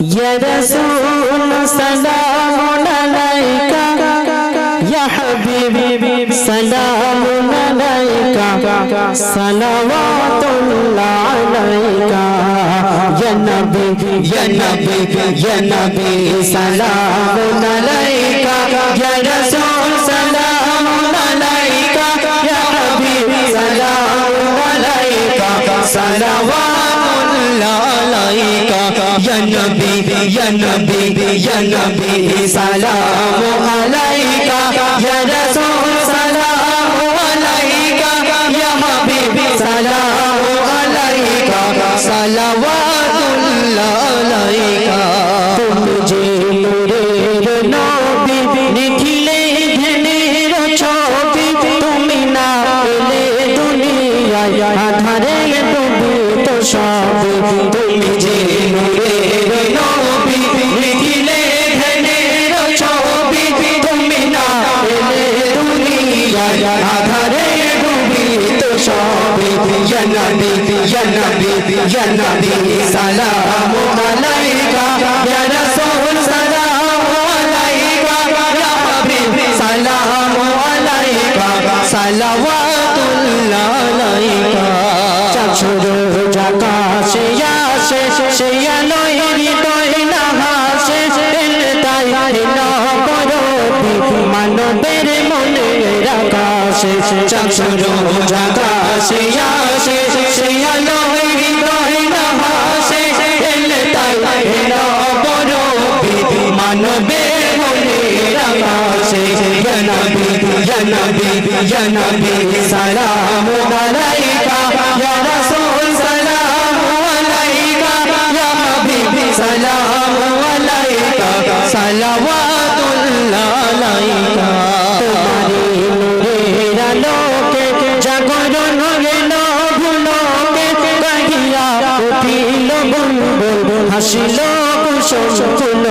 يا رسول سلام عليك يا حبيبي سلام عليك صلوات الله عليك يا نبي يا نبي يا نبي سلام عليك يا رسول Ya Nabi, Ya Nabi, Ya Nabi Salamu alayka Ya Rasul Salamu alayka Ya Habib Salamu alayka Salawatullah alayka Tumujhe nure Nabi Nikhile dhener chobi Tumi na ele duniya Adhare dubu to shabu Tumujhe ইয়া নবী ইয়া নবী সালাম আলাইকা, ইয়া রাসূল সালাম আলাইকা, ইয়া হাবিব, সালাম আলাইকা, সালাওয়াতুল্লাহ আলাইকা। চাচুর জাকাশে আসে সে আলোয় হৃদয় না হাসে তাই না করো মানবের মনে রাকাশে চাচুর জাকাশে আসে মানবের মনে রাকাশে জনবী জনবী জনবী, সালাম আলাইকা। ইয়া রাসূল, সালাম আলাইকা। ইয়া হাবিব, সালাম আলাইকা। সালাওয়াতুল্লাহ আলাইকা। তোমারি নূরের আলোকে জাগরণ হইল ভুলোকে গাহিয়া উঠিল বুলবুল হাসিল কুসুম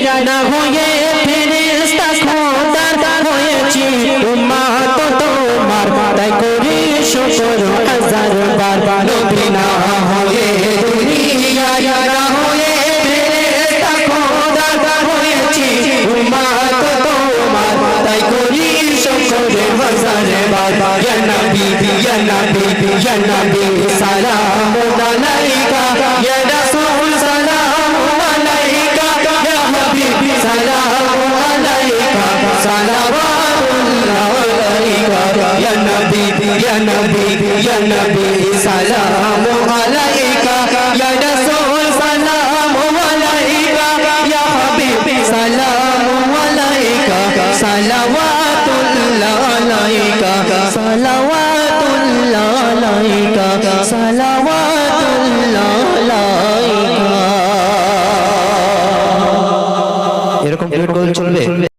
না হয়ে ফেরেশতা খোদার হয়েছি উম্মত তোমার তাই করি শুকর হাজার বার নবী না হয়ে দুনিয়ায় না হয়ে তোমার ইয়া ইয়া ইয়া আলাইকা ইয়া নবী ইয়া নবী ইয়া নবী সালাম